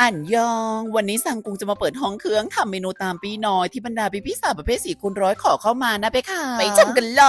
อันยอง วันนี้สังกุงจะมาเปิดห้องเครื่องทำเมนูตามปีน้อยที่บรรดาพี่พี่สาวประเภทสี่คูณร้อยขอเข้ามานะเปค่ะ ไปชมกันเล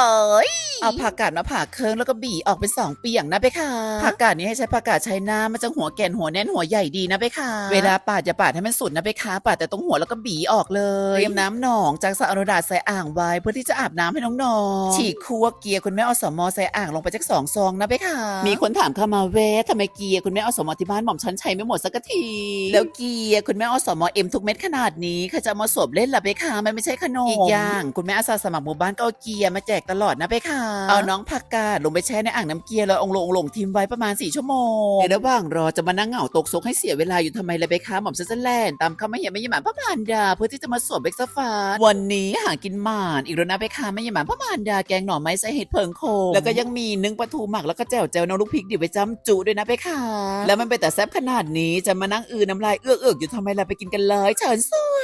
ยเอาผักกาดมาผ่าเครื่องแล้วก็บีออกเป็นสองเปียงนะไปค่ะผักกาดนี้ให้ใช้ผักกาดใช้น้ำมันจะหัวแก่นหัวแน่นหัวใหญ่ดีนะไปค่ะเวลาปาดอย่าปาดให้มันสุดนะไปค่ะปาดแต่ตรงหัวแล้วก็บีออกเลยเตรียมน้ำหนองจากสระอโนดาตใส่อ่างไว้เพื่อที่จะอาบน้ำให้น้องๆฉีกคั่วเกียร์คุณแม่เอาสมอใส่อ่างลงไปจากสองซองนะไปค่ะมีคนถามเข้ามาเวททำไมเกียร์คุณแม่เอาสมอที่บ้านหม่อมฉันใช้ไม่หมดสักทีแล้วเกียร์คุณแม่เอาสมอเอ็มทุกเม็ดขนาดนี้ใครจะเอามาสวมเล่นล่ะไปค่ะมันไม่ใช่ขนมอีกอย่างคุณแม่อาสาสมัครหมู่บ้านก็เอาเกียร์มาแจกตลอดนะไปค่ะเอาน้องผักกาดลงไปแช่ในอ่างน้ำเกียร์แล้วองลงองลงทิ้งไว้ประมาณ4ชั่วโมงในระหว่างรอจะมานั่งเหงาตกซกให้เสียเวลาอยู่ทำไมเลยไปคะหม่อมซันแลนด์ตามคำไม่เหี่ยไม่ยหมานพระมารดา เพื่อที่จะมาสวมเบกซ์ฟาร์วันนี้หากินหมานอีกแล้วนะไปคะไม่ยหมานพระมารดาแกงหน่อไม้ใส่เห็ดเพิงโคงแล้วก็ยังมีนึ่งปลาทูหมักแล้วก็แจ่วแจ่วน้ำลูกพริกดิบไปจ้ำจุด้วยนะไปค่ะแล้วมันเป็นแต่แซ่บขนาดนี้จะมานั่งอือน้ำลายเอื้อกเอืออยู่ทำไมล่ะไปกินกันเลยเชิญสว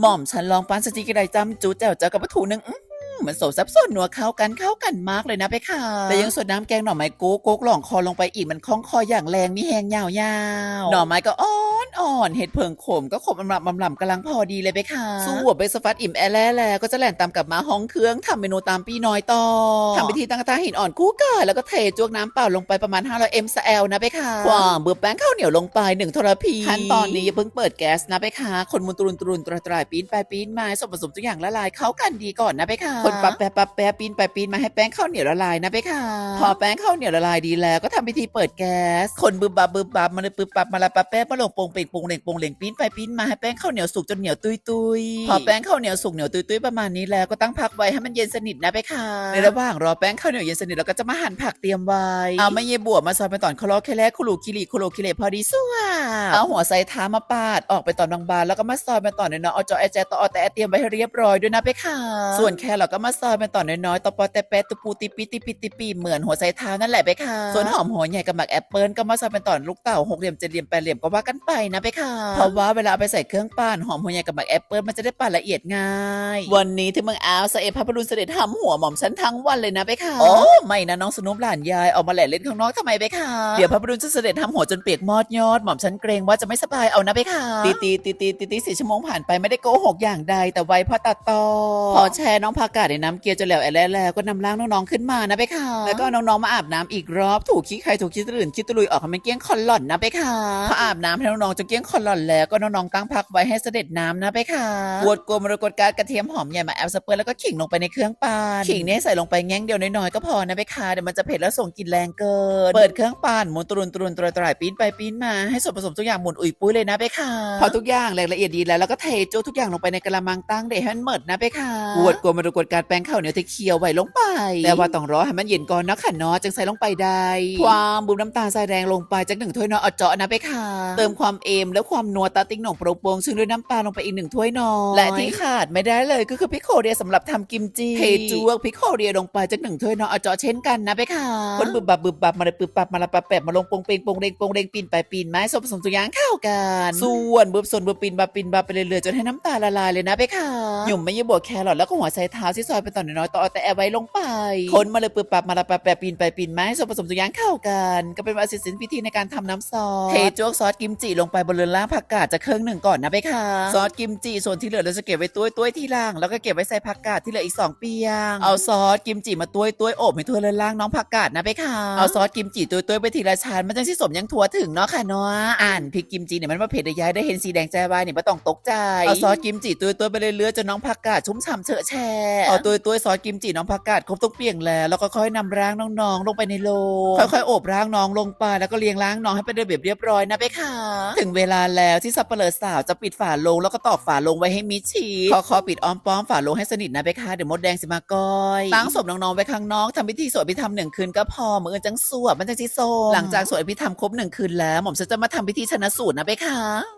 หม่อมฉันลองปานสติกระไดจ้ำจุแจ่วแจ่วกับปลาทูนึ่ง มันโสซับซ้อนนัวเข้ากันเข้ากันมากเลยนะไปค่ะ แต่ยังส่วนน้ำแกงหน่อไม้โก๊กโก๊กหล่องคอลงไปอีกมันคล้องคออย่างแรงมีแหงยาวๆหน่อไม้ก็อ่อนอ่อนเห็ดเพิงขมก็ขมอำลำอำลำกำลังพอดีเลยไปค่ะ สู้หัวเบสฟัดอิ่มแอแล่แลก็จะแล่นตามกลับมาห้องเครื่องทำเมนูตามปีน้อยต่อทำพิธีตั้งกระทะหินอ่อนคู่กันแล้วก็เทจวกน้ำเปล่าลงไปประมาณ 500 ml นะไปค่ะความเบือแป้งข้าวเหนียวลงไปหนึ่งทรพีขั้นตอนนี้อย่าเพิ่งเปิดแก๊สนะไปค่ะ คนมุนตรุนตรุนตรตรายปีนไปปีนมาส่วนผสมทุกอย่างละลายเข้ากันดีก่อนนะไปค่ะคนปับแปะปับแปะปีนไปปีนมาให้แป้งข้าวเหนียวละลายนะไปค่ะ พอแป้งข้าวเหนียวละลายดีแล้วก็ทำพิธีเปิดแก๊ส คนบึบบับบึบบับมันเลยบึบบับมาละปับแป้งมาลงโปงเป่งโปงเหล่งโปงเหล่งปีนไปปีนมาให้แป้งข้าวเหนียวสุกจนเหนียวตุยตุยพอแป้งข้าวเหนียวสุกเหนียวตุยตุยประมาณนี้แล้วก็ตั้งพักไว้ให้มันเย็นสนิทนะไปค่ะ ในระหว่างรอแป้งข้าวเหนียวเย็นสนิทเราก็จะมาหั่นผักเตรียมไว้ เอาไม่เยบวบมาซอยเป็นตอนคลอแค่แรกคุรูคิริคุโรคิเลพอดีสัวเอาหัวไซท้ามาปาดออกไปตอนบางๆแล้วก็มาซอยเป็นตอนน้อยๆเอาจอแอแจต่อเอาแต่เตรียมไว้ให้เรียบร้อยด้วยนะไปค่ะ ส่วนแครอทก็มาซอยเป็นตอนน้อยๆตอปอแต่แปะตุปูติปิติปิติปีเหมือนหัวไซเท้านั่นแหละไปค่ะ ส่วนหอมหัวใหญ่กับหมักแอปเปิลก็มาซอยเป็นตอนลูกเต่าหกเหลี่ยมเจ็ดเหลี่ยมแปดเหลี่ยมก็ว่ากันไปนะไปค่ะ เพราะว่าเวลาเอาไปใส่เครื่องปั่นหอมหัวใหญ่กับหมักแอปเปิลมันจะได้ปั่นละเอียดง่าย วันนี้ที่เมืองอาวเสเอพระพรุนเสด็จทำหัวหม่อมฉันทั้งวันเลยนะไปค่ะ โอ้ไม่นะน้องสนุปหลานยายออกมาแหล่เล่นข้างนอกทำไมไปค่ะเดี๋ยวพระพรุนจะเสด็จทำหัวจนเปียกมอดยอดหม่อมฉันเกรงว่าจะไม่สบายเอานะไปค่ะตีตีตีตีตีตีสี่ชั่วโมงผ่านไปไม่ได้โกหกอย่างใดแต่ไวเพราะตัดต่อพอแช่น้องผักกาดในน้ำเกลียวจนแล้วแอแล้วแล้วก็นำร่างน้องๆขึ้นมานะไปค่ะ แล้วก็เอาน้องๆมาอาบน้ำอีกรอบถูกขี้ใครถูกขี้ตื่นขี้ตุลุยออกให้มันเกลี้ยงคอนหล่อนนะไปค่ะพออาบน้ำให้น้องๆจนเกลี้ยงคอนหล่อนแล้วก็น้องๆตั้งพักไว้ให้เสด็จน้ำนะไปค่ะบวดกลัวมรกตการกระเทียมหอมใหญ่มาแอลสเปอร์แล้วก็ขิงลงไปในเครื่องปั่นขิงเนี่ยใส่ลงไปแง่งเดียวน้อยๆก็พอนะไปค่ะเดี๋ยวมันจะเผ็ดแล้วส่งกลิ่นแรงเกิน เปิดเครื่องปั่นหมุนตรุนตรุนตรตรายปีนไปปีนมาให้ส่วนผสมทุกอย่างหมุนอุ่ยปุ้ยเลยนะไปค่ะพอทุกอย่างแหลกละเอียดดีแล้วแล้วก็เทโจ้ทุกอย่างลงไปในกระมังตั้งเดยวให้มันเมิดนะไปค่ะบวดกลัวมรกตการแป้งข้าวเหนียวที่เคี่ยวไว้ลงไป แต่ว่าต้องรอให้มันเย็นก่อนนะค่ะเนาะจึงใส่ลงไปได้ความบุมน้ำตาลทรายแดงลงไปจากหนึ่งถ้วยเนาะเอาเจาะนะไปค่ะ เติมความเอมและความนัวตาติ๊งหน่องโปร่งโปร่งซึ่งด้วยน้ำปลาลงไปอีกหนึ่งถ้วยนอและที่ขาดไม่ได้เลยก็คือพริกโคเรียสำหรับทำกิมจิเทจวกพริกโคเรียลงไปจากหนึ่งถ้วยเนาะเอาเจาะเช่นกันนะไปค่ะคนบึบบับบึบบับมาเลยบึบบับมาละปะแปะมาลงโปงเปงโปงเรงโปงเรงปีนไปปีนไม้ส่วนผสมตัวอย่างเข้ากันส่วนบึบส่วนบึบปีนบับปีนบับไปเรื่อยๆจนให้น้ำตาลละลายเลยนะไปค่ะหยุ่มไม่ยบวกแครอทแล้วก็หัวไชเท้าที่ซอยเป็นตอนน้อยๆต่อเอาแต่แอบไว้ลงไป คนมาเลยปึบปับมาละปะแปะปีนไปปีนไม้ส่วนผสมตัวอย่างเข้ากัน ก็เป็นวาสิสินพิธีในการทำน้ำซอสเทโจวกซอสกิมจิลงไปบนเรือนล่างผักกาดจะเครื่องหนึ่งก่อนนะไปค่ะ ซอสกิมจิส่วนที่เหลือเราจะเก็บไว้ตุ้ยตุ้ยที่ล่าง แล้วก็เก็บไว้ใส่ผักกาดที่เหลืออีกสองเปียง เอาซอสกิมจิมาตุ้ยตุ้ยโอบให้ทั่วเรือนล่างน้องผักกาดนะไปค่ะ เอาซอสกิมจิตุ้ยตุ้ยไปทีละชั้นมันจังสิสมยังทั่วถึงเนาะค่ะเนาะอ่านพริกกิมจิเนี่ยมันมาเผ็ดได้ย้ายได้เห็นสีแดงแจ้วายเนี่ยไม่ต้องตกใจ เอาซอสกิมจิตุ้ยตุ้ยไปเรื่อยๆจนน้องผักกาดชุ่มฉ่ำเฉอะแช่เอาตุ้ยตุ้ยซอสกิมจิน้องผักกาดครบทุกเปียงแล้วแล้วก็ค่อยนำร่างน้องๆ ลงไปในโลค่อยๆโอบร่างน้องลงไปแล้วก็เลี้ยงร่างน้องให้เป็นระเบียบเรียบร้อยนะไปค่ะ ถึงเวลาแล้วที่สับเปลือสาวจะปิดฝาโลงแล้วก็ตอกฝาโลงไว้ให้มิชิดขอขอปิดอ้อมป้อมฝาโลงให้สนิทนะไปค่ะเดี๋ยวมดแดงสิมาก้อยตั้งศพน้องๆไว้ข้างนอกทำพิธีสวดพิธรรมหนึ่งคืนก็พอเมืออนจังสวดมันจังสิโซหลังจากสวดพิธรรมครบหนึ่งคืนแล้วหม่อมฉันจะมาทำพิธีชนะสูตรนะไปค่ะ